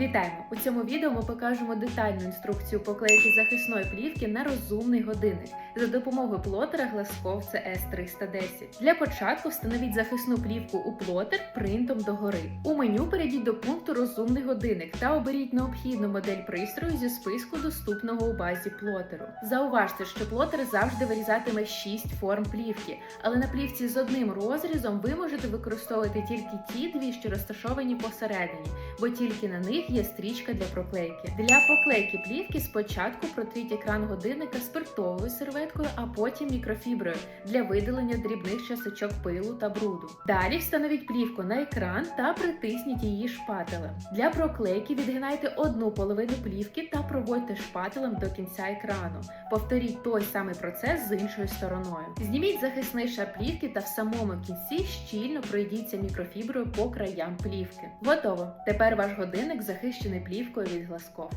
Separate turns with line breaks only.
Вітаємо! У цьому відео ми покажемо детальну інструкцію поклейки захисної плівки на розумний годинник за допомогою плотера Глазков CS 310. Для початку встановіть захисну плівку у плотер принтом догори. У меню перейдіть до пункту Розумний годинник та оберіть необхідну модель пристрою зі списку доступного у базі плотеру. Зауважте, що плотер завжди вирізатиме 6 форм плівки, але на плівці з одним розрізом ви можете використовувати тільки ті дві, що розташовані посередині, бо тільки на них є стрічка для проклейки. Для поклейки плівки спочатку протріть екран годинника спиртовою серветкою, а потім мікрофіброю для видалення дрібних часточок пилу та бруду. Далі встановіть плівку на екран та притисніть її шпателем. Для проклейки відгинайте одну половину плівки та проводьте шпателем до кінця екрану. Повторіть той самий процес з іншою стороною. Зніміть захисний шар плівки та в самому кінці щільно пройдіться мікрофіброю по краям плівки. Готово! Тепер ваш годинник захищений плівкою від глазков.